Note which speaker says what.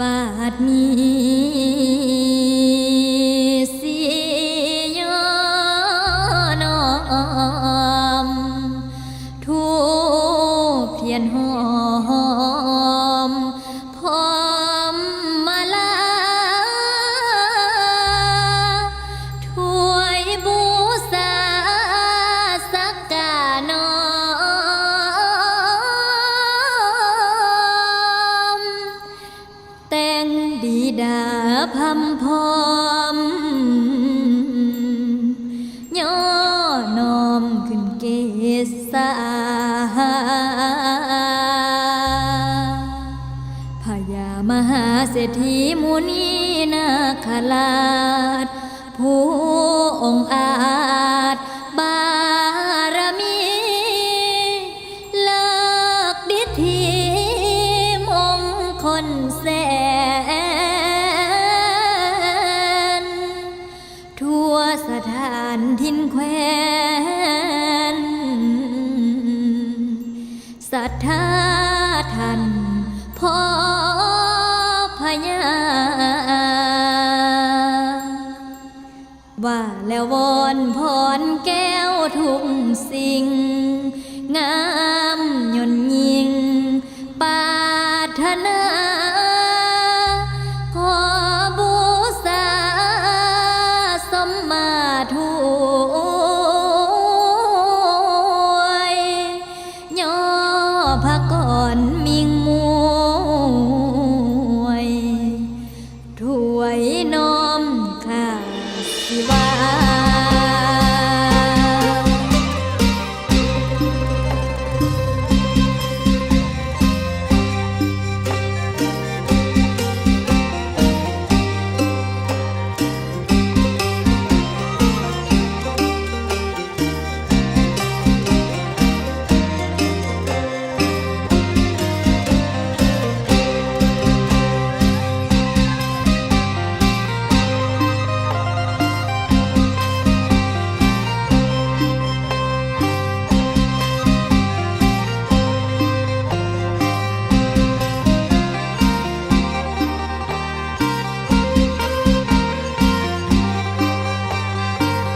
Speaker 1: บาดนี้เพียนหอ พัมพร้อมย่อนอมขึ้นเกษาพญามหาเศรษฐีมุนีนาคราชผู้องอาจบารมีเลิกดิธีมงคลแส นทินแควนศรัทธาท่านพ่อพญาว่าแล้ววอนพรแก้วทุกสิ่ง งามยนยิงปารถนาขอบูษาสมมาถ พระก่อนมิงม